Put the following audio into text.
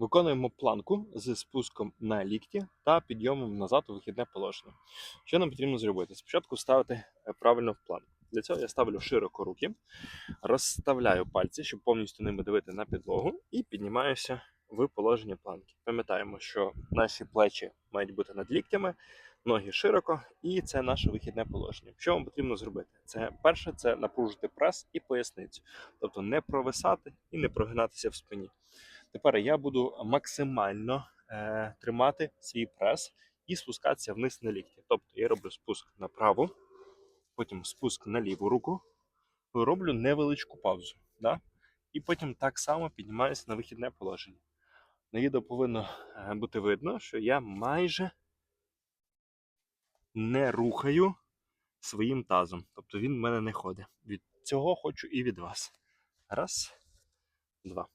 Виконуємо планку з спуском на лікті та підйомом назад у вихідне положення. Що нам потрібно зробити? Спочатку ставити е, правильно в планку. Для цього я ставлю широко руки, розставляю пальці, щоб повністю ними дивити на підлогу, і піднімаюся в положення планки. Пам'ятаємо, що наші плечі мають бути над ліктями, ноги широко, і це наше вихідне положення. Що вам потрібно зробити? Це перше це напружити прес і поясницю, тобто не провисати і не прогинатися в спині. Тепер я буду максимально е, тримати свій прес і спускатися вниз на лікті. Тобто я роблю спуск на праву, потім спуск на ліву руку, роблю невеличку паузу. Да? І потім так само піднімаюся на вихідне положення. На відео повинно е, бути видно, що я майже не рухаю своїм тазом. Тобто він в мене не ходить. Від цього хочу і від вас. Раз, два.